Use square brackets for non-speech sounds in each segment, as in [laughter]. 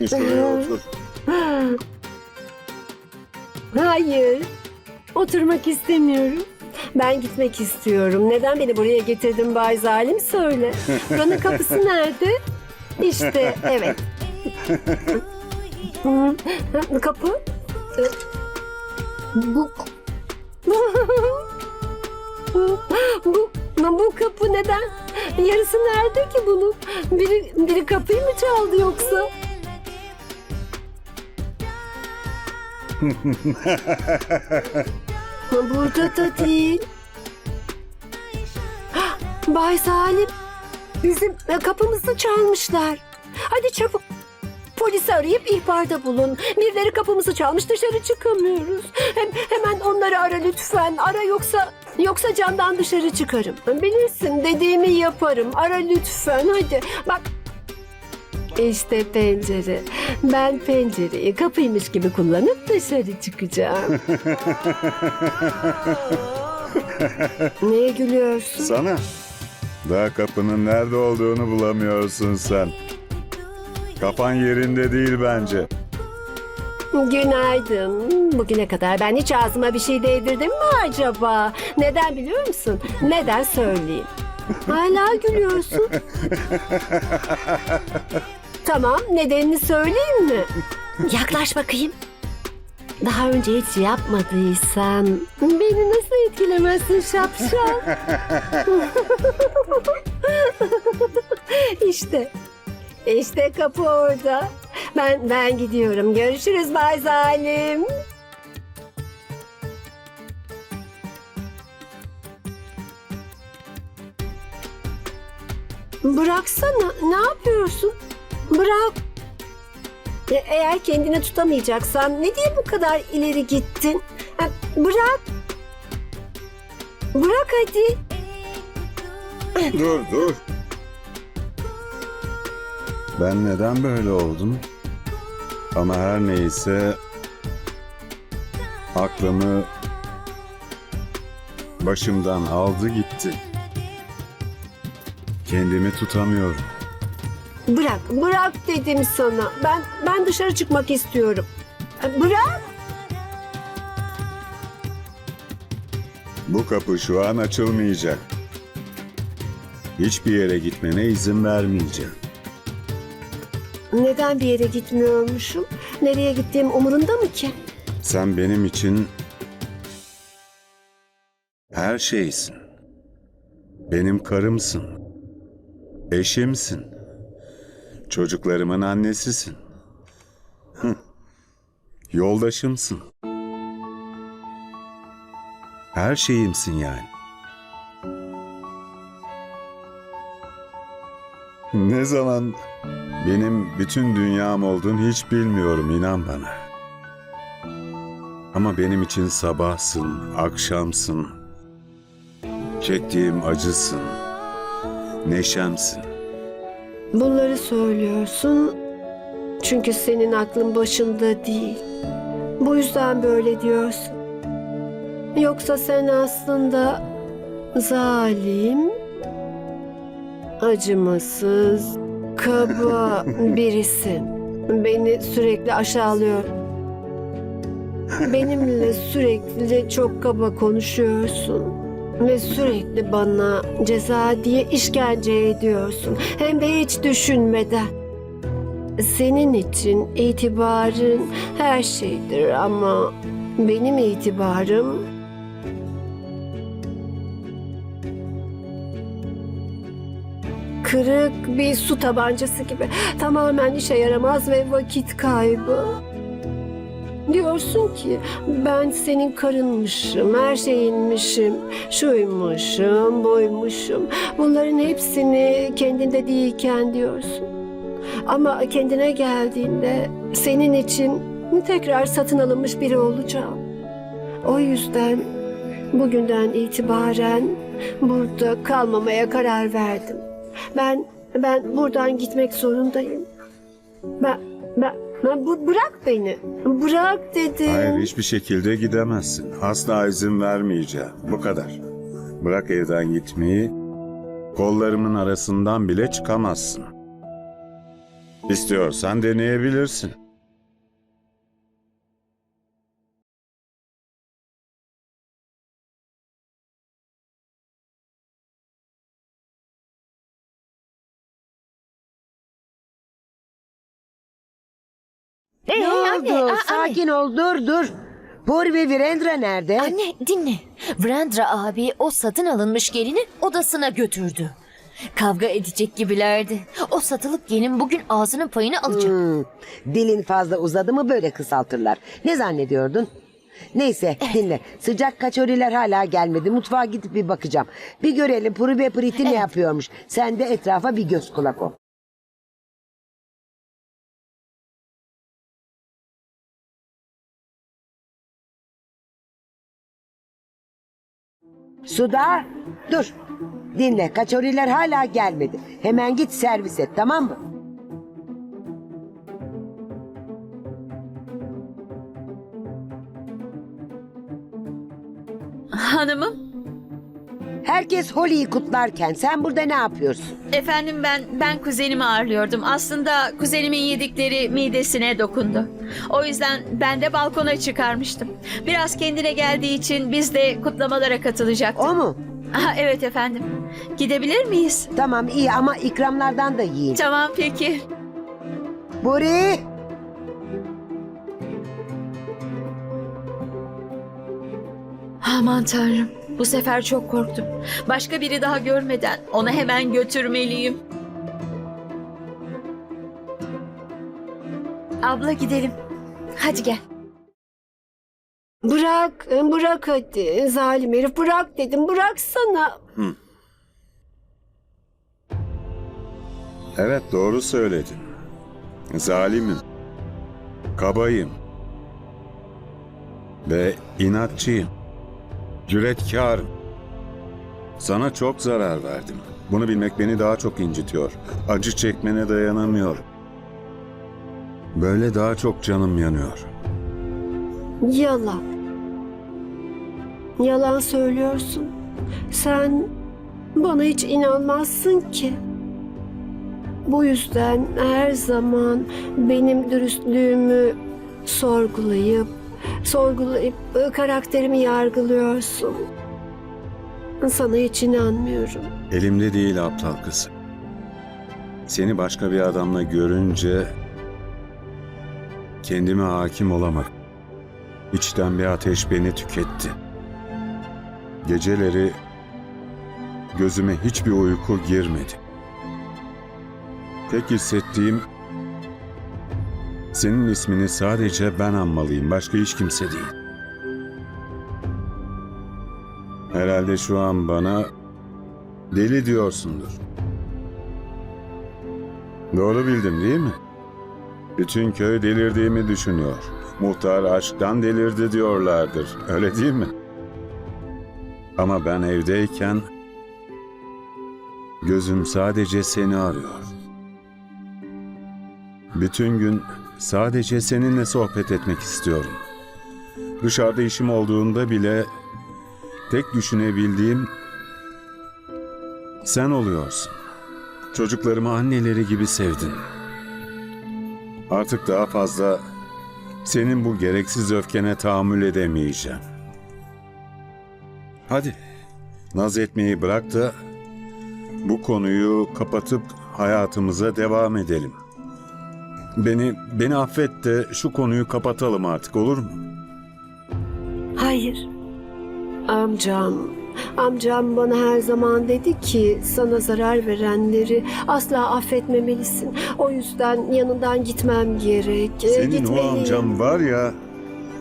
Şuraya otur. Hayır. Oturmak istemiyorum. Ben gitmek istiyorum. Neden beni buraya getirdin Bay Zalim söyle. [laughs] Buranın kapısı nerede? İşte evet. Kapı? Bu bu, bu, bu kapı neden? Yarısı nerede ki bunun? Biri, biri kapıyı mı çaldı yoksa? [laughs] Burada da değil. Bay Salim, bizim e, kapımızı çalmışlar. Hadi çabuk. Polisi arayıp ihbarda bulun. Birileri kapımızı çalmış dışarı çıkamıyoruz. Hem, hemen onları ara lütfen. Ara yoksa yoksa camdan dışarı çıkarım. Bilirsin dediğimi yaparım. Ara lütfen hadi. Bak işte pencere. Ben pencereyi kapıymış gibi kullanıp dışarı çıkacağım. [laughs] Neye gülüyorsun? Sana. Daha kapının nerede olduğunu bulamıyorsun sen. Kafan yerinde değil bence. Günaydın. Bugüne kadar ben hiç ağzıma bir şey değdirdim mi acaba? Neden biliyor musun? Neden söyleyeyim? Hala gülüyorsun. [laughs] tamam, nedenini söyleyeyim mi? Yaklaş bakayım. Daha önce hiç yapmadıysan beni nasıl etkilemezsin şapşal? [laughs] işte. İşte kapı orada. Ben ben gidiyorum. Görüşürüz Bay Zalim. Bıraksana. Ne yapıyorsun? Bırak. E, Eğer kendini tutamayacaksan ne diye bu kadar ileri gittin? Ha, Bırak. Bırak hadi. Dur dur. Ben neden böyle oldum? Ama her neyse aklımı başımdan aldı gitti. Kendimi tutamıyorum. Bırak, bırak dedim sana. Ben ben dışarı çıkmak istiyorum. Bırak. Bu kapı şu an açılmayacak. Hiçbir yere gitmene izin vermeyeceğim. Neden bir yere gitmiyormuşum? Nereye gittiğim umurunda mı ki? Sen benim için her şeysin. Benim karımsın. Eşimsin. Çocuklarımın annesisin. Yoldaşımsın. Her şeyimsin yani. Ne zaman benim bütün dünyam oldun hiç bilmiyorum inan bana. Ama benim için sabahsın, akşamsın. Çektiğim acısın, neşemsin. Bunları söylüyorsun çünkü senin aklın başında değil. Bu yüzden böyle diyorsun. Yoksa sen aslında zalim, acımasız, kaba [laughs] birisin. Beni sürekli aşağılıyor. Benimle sürekli çok kaba konuşuyorsun. Ve sürekli bana ceza diye işkence ediyorsun. Hem de hiç düşünmeden. Senin için itibarın her şeydir ama benim itibarım kırık bir su tabancası gibi. Tamamen işe yaramaz ve vakit kaybı. Diyorsun ki ben senin karınmışım, her şeyinmişim, şuymuşum, buymuşum. Bunların hepsini kendinde değilken diyorsun. Ama kendine geldiğinde senin için tekrar satın alınmış biri olacağım. O yüzden bugünden itibaren burada kalmamaya karar verdim. Ben ben buradan gitmek zorundayım. Ben ben, ben bu, bırak beni. Bırak dedim. Hayır hiçbir şekilde gidemezsin. Asla izin vermeyeceğim. Bu kadar. Bırak evden gitmeyi. Kollarımın arasından bile çıkamazsın. İstiyorsan deneyebilirsin. Hey, Ne oldu? anne, a- Sakin ol dur dur. Pur ve Virendra nerede? Anne, anne dinle. Vrendra abi o satın alınmış gelini odasına götürdü. Kavga edecek gibilerdi. O satılık gelin bugün ağzının payını alacak. Hmm, dilin fazla uzadı mı böyle kısaltırlar. Ne zannediyordun? Neyse dinle. Sıcak kaçoriler hala gelmedi. Mutfağa gidip bir bakacağım. Bir görelim Puri ve Priti ne yapıyormuş. Sen de etrafa bir göz kulak ol. Suda dur. Dinle kaçoriler hala gelmedi. Hemen git servis et tamam mı? Hanımım, Herkes Holi'yi kutlarken sen burada ne yapıyorsun? efendim ben ben kuzenimi ağırlıyordum. Aslında kuzenimin yedikleri midesine dokundu. O yüzden ben de balkona çıkarmıştım. Biraz kendine geldiği için biz de kutlamalara katılacaktık. O mu? Aha, evet efendim. Gidebilir miyiz? Tamam iyi ama ikramlardan da yiyin. Tamam peki. Buri! Aman tanrım. Bu sefer çok korktum. Başka biri daha görmeden onu hemen götürmeliyim. Abla gidelim. Hadi gel. Bırak, bırak hadi. Zalim herif bırak dedim. Bıraksana. Evet doğru söyledin. Zalimim. Kabayım. Ve inatçıyım. Cüretkarım. Sana çok zarar verdim. Bunu bilmek beni daha çok incitiyor. Acı çekmene dayanamıyorum. Böyle daha çok canım yanıyor. Yalan. Yalan söylüyorsun. Sen bana hiç inanmazsın ki. Bu yüzden her zaman benim dürüstlüğümü sorgulayıp, sorgulayıp e, karakterimi yargılıyorsun. Sana hiç inanmıyorum. Elimde değil aptal kız. Seni başka bir adamla görünce kendime hakim olamadım. İçten bir ateş beni tüketti. Geceleri gözüme hiçbir uyku girmedi. Tek hissettiğim senin ismini sadece ben anmalıyım, başka hiç kimse değil. Herhalde şu an bana Deli diyorsundur. Doğru bildim değil mi? Bütün köy delirdiğimi düşünüyor. Muhtar aşktan delirdi diyorlardır. Öyle değil mi? Ama ben evdeyken gözüm sadece seni arıyor. Bütün gün sadece seninle sohbet etmek istiyorum. Dışarıda işim olduğunda bile tek düşünebildiğim sen oluyorsun. Çocuklarımı anneleri gibi sevdin. Artık daha fazla senin bu gereksiz öfkene tahammül edemeyeceğim. Hadi, naz etmeyi bırak da bu konuyu kapatıp hayatımıza devam edelim. Beni beni affet de şu konuyu kapatalım artık olur mu? Hayır. Amcam, amcam bana her zaman dedi ki sana zarar verenleri asla affetmemelisin. O yüzden yanından gitmem gerek. Ee, Senin o gitmeliyim. amcam var ya,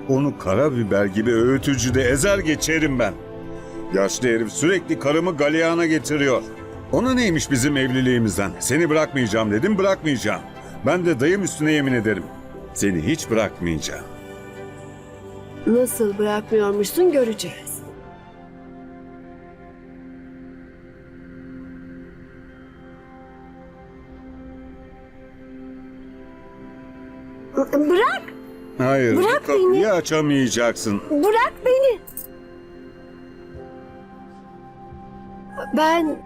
onu karabiber gibi öğütücüde ezer geçerim ben. Yaşlı herif sürekli karımı galeyana getiriyor. Ona neymiş bizim evliliğimizden? Seni bırakmayacağım dedim, bırakmayacağım. Ben de dayım üstüne yemin ederim. Seni hiç bırakmayacağım. Nasıl bırakmıyormuşsun göreceğiz. Bırak, Hayır, Bırak bu kapıyı beni. açamayacaksın. bırak beni. Ben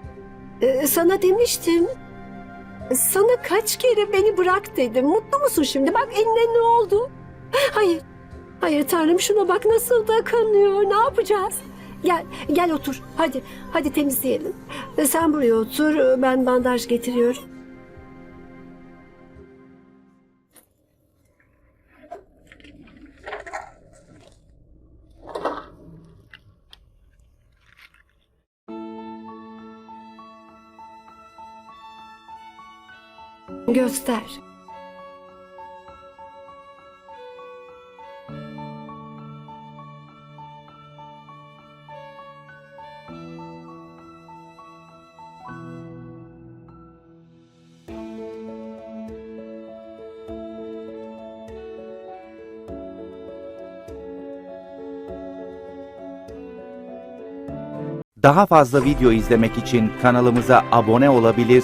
e, sana demiştim. Sana kaç kere beni bırak dedim. Mutlu musun şimdi? Bak eline ne oldu? Hayır. Hayır Tanrım şuna bak nasıl da kanıyor. Ne yapacağız? Gel, gel otur. Hadi, hadi temizleyelim. Sen buraya otur. Ben bandaj getiriyorum. Göster. Daha fazla video izlemek için kanalımıza abone olabilir,